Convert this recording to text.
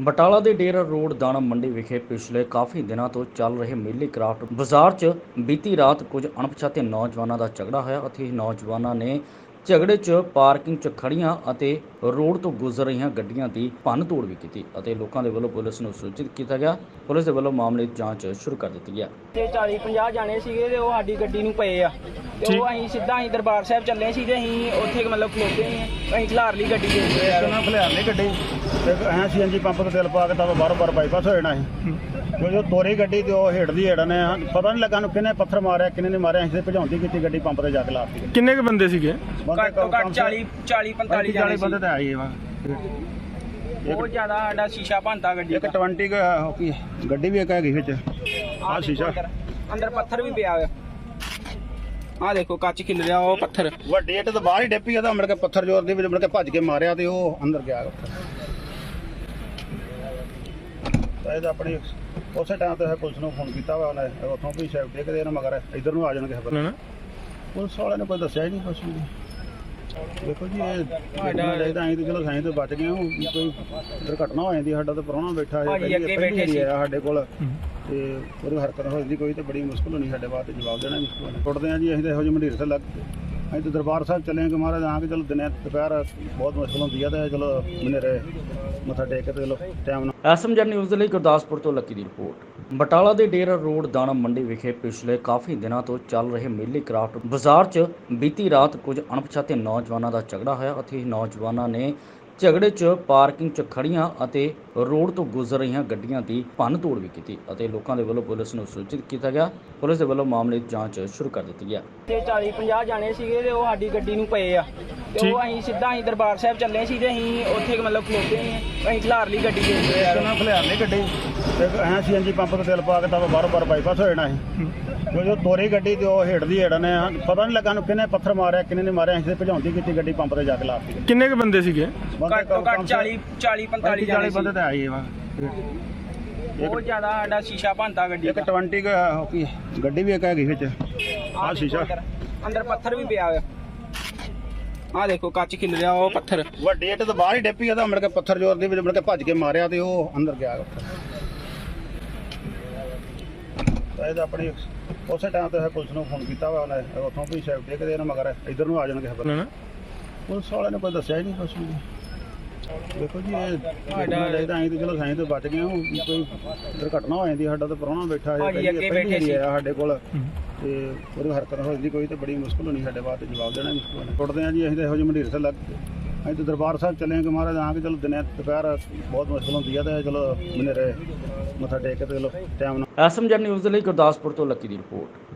ਬਟਾਲਾ ਦੇ ਡੇਰਾ ਰੋਡ ਦਾਣਾ ਮੰਡੀ ਵਿਖੇ ਪਿਛਲੇ ਕਾਫੀ ਦਿਨਾਂ ਤੋਂ ਚੱਲ ਰਹੇ ਮੇਲੇ ਕਰਾਫਟ ਬਾਜ਼ਾਰ 'ਚ ਬੀਤੀ ਰਾਤ ਕੁਝ ਅਣਪਛਾਤੇ ਨੌਜਵਾਨਾਂ ਦਾ ਝਗੜਾ ਹੋਇਆ ਅਤੇ ਇਹ ਨੌਜਵਾਨਾਂ ਨੇ ਝਗੜੇ 'ਚ ਪਾਰਕਿੰਗ 'ਚ ਖੜੀਆਂ ਅਤੇ ਰੋਡ ਤੋਂ ਗੁਜ਼ਰ ਰਹੀਆਂ ਗੱਡੀਆਂ ਦੀ ਭੰਨ ਤੋੜ ਵੀ ਕੀਤੀ ਅਤੇ ਲੋਕਾਂ ਦੇ ਵੱਲੋਂ ਪੁਲਿਸ ਨੂੰ ਸੂਚਿਤ ਕੀਤਾ ਗਿਆ। ਪੁਲਿਸ ਦੇ ਵੱਲੋਂ ਮਾਮਲੇ ਦੀ ਜਾਂਚ ਸ਼ੁਰੂ ਕਰ ਦਿੱਤੀ ਹੈ। ਤੇ 40 50 ਜਾਣੇ ਸੀਗੇ ਤੇ ਉਹ ਸਾਡੀ ਗੱਡੀ ਨੂੰ ਪਏ ਆ। ਤੇ ਉਹ ਅਸੀਂ ਸਿੱਧਾ ਅਸੀਂ ਦਰਬਾਰ ਸਾਹਿਬ ਚੱਲੇ ਸੀ ਤੇ ਅਸੀਂ ਉੱਥੇ ਮਤਲਬ ਖਲੋਤੇ ਸੀ। ਅਸੀਂ ਖਿਲਾਰ ਲਈ ਗੱਡੀ ਦੇ ਯਾਰ ਉਹਨਾਂ ਖਲਿਆਰ ਲਈ ਗੱਡੀ। ਤੇ ਐਂ ਸੀਐਨਜੀ ਪੰਪ ਤੇ ਤੇਲ ਪਾ ਕੇ ਤਾਂ ਬਾਹਰੋਂ ਬਾਹਰ ਬਾਈਪਾਸ ਹੋ ਜਾਣਾ ਸੀ। ਉਹ ਤੋਰੀ ਗੱਡੀ ਤੇ ਉਹ ਹੇਠ ਦੀ ਹੇਠ ਨੇ ਪਤਾ ਨਹੀਂ ਲੱਗਾ ਨੂੰ ਕਿਹਨੇ ਪੱਥਰ ਮਾਰਿਆ ਕਿਹਨੇ ਨੇ ਮਾਰਿਆ ਅਸੀਂ ਤੇ ਭਜਾਉਂਦੀ ਕੀਤੀ ਗੱਡੀ ਪੰਪ ਤੇ ਜਾ ਕੇ ਲਾਤੀ। ਕਿੰਨੇ ਕ ਬੰਦੇ ਸੀਗੇ? ਘੱਟ ਤੋਂ ਘੱਟ 40 40 45 ਜਾਣੇ 40 ਬੰਦੇ ਤਾਂ ਆਏ ਵਾ ਬਹੁਤ ਜ਼ਿਆਦਾ ਸਾਡਾ ਸ਼ੀਸ਼ਾ ਭੰਤਾ ਗੱਡੀ ਇੱਕ 20 ਕੁ ਕੀ ਗੱਡੀ ਵੀ ਇੱਕ ਹੈਗੀ ਵਿੱਚ। ਆਹ ਆਹ ਸ਼ੀਸ਼ਾ। ਦੇਖੋ ਅੰਦਰ- ਅੰਦਰ ਪੱਥਰ ਵੀ ਪਿਆ ਹੋਇਆ। ਆਹ ਦੇਖੋ ਕੱਚ ਖਿਲ ਰਿਹਾ ਉਹ ਪੱਥਰ। ਵੱਡੀ ਇੱਟ ਤਾਂ ਬਾਹਰ ਹੀ ਡੱਪੀ ਆ ਤਾਂ ਮੁੜ ਕੇ ਪੱਥਰ ਜ਼ੋਰ ਦੇ ਵਿੱਚ ਮੁੜ ਕੇ ਭੱਜ ਕੇ ਮਾਰਿਆ ਤੇ ਉਹ ਅੰਦਰ ਗਿਆ। ਤਾਂ ਇਹਦਾ ਆਪਣੀ ਉਸੇ ਟਾਈਮ ਤੇ ਪੁਲਿਸ ਨੂੰ ਫੋਨ ਕੀਤਾ ਵਾ ਉਹਨੇ ਉੱਥੋਂ ਵੀ ਸ਼ਾਇਦ ਦੇਖਦੇ ਇਹਨਾਂ ਮਗਰ ਇੱਧਰ ਨੂੰ ਆ ਜਾਣਗੇ ਖਬਰ। ਨਾ। ਪੁਲਿਸ ਵਾਲਿਆਂ ਨੇ ਕੋਈ ਦੱਸਿਆ ਹੀ ਨਹੀਂ ਕੁਛ ਵੀ। ਦੇਖੋ ਜੀ ਇਹ ਦੇਖਣਾ ਚਾਹੀਦਾ ਅਸੀਂ ਤਾਂ ਚਲੋ ਸਾਈਂ ਤੋਂ ਬਚ ਗਏ ਹਾਂ ਕੋਈ ਦੁਰਘਟਨਾ ਹੋ ਜਾਂਦੀ ਸਾਡਾ ਤਾਂ ਪ੍ਰਾਹੁਣਾ ਬੈਠਾ ਹੈ ਪਹਿਲੀ ਵਾਰੀ। ਆਇਆ ਸਾਡੇ ਕੋਲ। ਤੇ ਉਹਦੀ ਹਰਕਤ ਹੋ ਜਾਂਦੀ ਕੋਈ ਤੇ ਬੜੀ ਮੁਸ਼ਕਲ ਹੋਣੀ ਸਾਡੇ ਵਾਸਤੇ ਜਵਾਬ ਦੇਣਾ ਮੁਸ਼ਕਲ ਟੁੱਟਦੇ ਆ ਜੀ ਅਸੀਂ ਤਾਂ ਇਹੋ ਜਿਹੇ ਮੰਡੀਰ ਤੇ ਲੱਗ ਅਸੀਂ ਤਾਂ ਦਰਬਾਰ ਸਾਹਿਬ ਚੱਲੇ ਕਿ ਮਹਾਰਾਜ ਆ ਕੇ ਚਲੋ ਦਿਨੇ ਦੁਪਹਿਰ ਬਹੁਤ ਮੁਸ਼ਕਲ ਹੁੰਦੀ ਆ ਤੇ ਚਲੋ ਮਨੇਰੇ ਮੱਥਾ ਟੇਕ ਕੇ ਤੇ ਚਲੋ ਟਾਈਮ ਨਾਲ। ਐਸਐਮਜਨ ਨਿਊਜ਼ ਦੇ ਲਈ ਗੁਰਦਾਸਪੁਰ ਤੋਂ ਲੱਕੀ ਦੀ ਰਿਪੋਰਟ। ਬਟਾਲਾ ਦੇ ਡੇਰਾ ਰੋਡ ਦਾਣਾ ਮੰਡੀ ਵਿਖੇ ਪਿਛਲੇ ਕਾਫੀ ਦਿਨਾਂ ਤੋਂ ਚੱਲ ਰਹੇ ਮੇਲੇ ਕਰਾਫਟ ਬਾਜ਼ਾਰ 'ਚ ਬੀਤੀ ਰਾਤ ਕੁਝ ਅਣਪਛਾਤੇ ਨੌਜਵਾਨਾਂ ਦਾ ਝਗੜਾ ਹੋਇਆ। ਅਤੇ ਨੌਜਵਾਨਾਂ ਨੇ ਝਗੜੇ 'ਚ ਪਾਰਕਿੰਗ 'ਚ ਖੜੀਆਂ ਅਤੇ ਰੋਡ ਤੋਂ ਗੁਜ਼ਰ ਰਹੀਆਂ ਗੱਡੀਆਂ ਦੀ ਭੰਨ ਤੋੜ ਵੀ ਕੀਤੀ ਅਤੇ ਲੋਕਾਂ ਦੇ ਵੱਲੋਂ ਪੁਲਿਸ ਨੂੰ ਸੂਚਿਤ ਕੀਤਾ ਗਿਆ। ਪੁਲਿਸ ਦੇ ਵੱਲੋਂ ਮਾਮਲੇ ਦੀ ਜਾਂਚ ਸ਼ੁਰੂ ਕਰ ਦਿੱਤੀ ਹੈ। ਤੇ 40 50 ਜਾਣੇ ਸੀਗੇ ਤੇ ਉਹ ਸਾਡੀ ਗੱਡੀ ਨੂੰ ਪਏ ਆ। ਤੇ ਉਹ ਅਸੀਂ ਸਿੱਧਾ ਅਸੀਂ ਦਰਬਾਰ ਸਾਹਿਬ ਚੱਲੇ ਸੀ ਤੇ ਅਸੀਂ ਉੱਥੇ ਮਤਲਬ ਖਲੋਤੇ ਅਸੀਂ ਖਿਲਾਰ ਲਈ ਗੱਡੀ ਦੇ ਉੱਤੇ ਯਾਰ ਉਹਨਾਂ ਖਲਿਆਰ ਲਈ ਗੱਡੀ? ਤੇ ਐਂ ਸੀਐਨਜੀ ਪੰਪ ਤੇ ਤੇਲ ਪਾ ਕੇ ਤਾਂ ਬਾਹਰੋਂ ਬਾਹਰ ਬਾਈਪਾਸ ਹੋ ਜਾਣਾ ਸੀ। ਕਿਉਂਕਿ ਉਹ ਤੋਰੀ ਗੱਡੀ ਤੇ ਉਹ ਹੇਠ ਦੀ ਹੇਠ ਨੇ ਪਤਾ ਨਹੀਂ ਲੱਗਾ ਨੂੰ ਕਿਹਨੇ ਪੱਥਰ ਮਾਰਿਆ ਕਿਹਨੇ ਨੇ ਮਾਰਿਆ ਅਸੀਂ ਤੇ ਭਜਾਉਂਦੀ ਕੀਤੀ ਗੱਡੀ ਪੰਪ ਤੇ ਜਾ ਕੇ ਲਾਤੀ। ਕਿੰਨੇ ਕ ਬੰਦੇ ਸੀਗੇ? ਘੱਟ ਤੋਂ ਘੱਟ 40 40 45 ਜਾਣੇ 40 ਬੰਦੇ ਤਾਂ ਆਏ ਵਾ ਬਹੁਤ ਜ਼ਿਆਦਾ ਸਾਡਾ ਸ਼ੀਸ਼ਾ ਭੰਤਾ ਗੱਡੀ ਇੱਕ 20 ਕੁ ਉਹ ਕੀ ਗੱਡੀ ਵੀ ਇੱਕ ਹੈਗੀ ਵਿੱਚ। ਸ਼ੀਸ਼ਾ। ਦੇਖੋ ਅੰਦਰ- ਅੰਦਰ ਪੱਥਰ ਵੀ ਪਿਆ ਹੋਇਆ। ਆਹ ਦੇਖੋ ਕੱਚ ਖਿਲ ਰਿਹਾ ਉਹ ਪੱਥਰ। ਵੱਡੀ ਇੱਟ ਤਾਂ ਬਾਹਰ ਹੀ ਡੱਪੀ ਆ ਤਾਂ ਮੁੜ ਕੇ ਪੱਥਰ ਜ਼ੋਰ ਦੇ ਵਿੱਚ ਮੁੜ ਕੇ ਭੱਜ ਕੇ ਮਾਰਿਆ ਤੇ ਉਹ ਅੰਦਰ ਗਿਆ। ਤਾਂ ਇਹਦਾ ਆਪਣੀ ਉਸੇ ਟਾਈਮ ਤੇ ਪੁਲਿਸ ਨੂੰ ਫੋਨ ਕੀਤਾ ਵਾ ਉਹਨੇ ਉੱਥੋਂ ਵੀ ਸ਼ਾਇਦ ਦੇਖਦੇ ਇਹਨਾਂ ਮਗਰ ਇੱਧਰ ਨੂੰ ਆ ਜਾਣਗੇ ਖਬਰ। ਨਾ ਪੁਲਿਸ ਵਾਲਿਆਂ ਨੇ ਕੋਈ ਦੱਸਿਆ ਹੀ ਨਹੀਂ ਕੁਛ ਵੀ। ਦੇਖੋ ਜੀ ਇਹ ਦੇਖਣਾ ਚਾਹੀਦਾ ਅਸੀਂ ਤਾਂ ਚਲੋ ਸਾਈਂ ਤੋਂ ਬਚ ਗਏ ਹਾਂ ਵੀ ਕੋਈ ਦੁਰਘਟਨਾ ਹੋ ਜਾਂਦੀ ਸਾਡਾ ਤਾਂ ਪ੍ਰਾਹੁਣਾ ਬੈਠਾ ਹੈ ਪਹਿਲੀ ਬੈਠੇ ਵਾਰੀ ਸੀ। ਆਇਆ ਸਾਡੇ ਕੋਲ। ਤੇ ਉਹਦੀ ਹਰਕਤ ਹੋ ਜਾਂਦੀ ਕੋਈ ਤੇ ਬੜੀ ਮੁਸ਼ਕਲ ਹੋਣੀ ਸਾਡੇ ਵਾਸਤੇ ਜਵਾਬ ਦੇਣਾ ਮੁਸ਼ਕਲ ਹੋਣਾ। ਟੁੱਟਦੇ ਆ ਜੀ ਅਸੀਂ ਤਾਂ ਇਹੋ ਜਿਹੇ ਮੰਡੀਰ ਤੇ ਲੱਗ ਅੱਜ ਤਾਂ ਦਰਬਾਰ ਸਾਹਿਬ ਚੱਲੇ ਹਾਂ ਕਿ ਮਹਾਰਾਜ ਆ ਕੇ ਚਲੋ ਦਿਨੇ ਦੁਪਹਿਰ ਬਹੁਤ ਮੁਸ਼ਕਲ ਹੁੰਦੀ ਆ ਤੇ ਚਲੋ ਮਨੇਰੇ ਮੱਥਾ ਟੇਕ ਕੇ ਤੇ ਚਲੋ ਟਾਈਮ ਨਾਲ। ਐਸਐਮਜਨ ਨਿਊਜ਼ ਦੇ ਲਈ ਗੁਰਦਾਸਪੁਰ ਤੋਂ ਲੱਕੀ ਦੀ ਰਿਪੋਰਟ।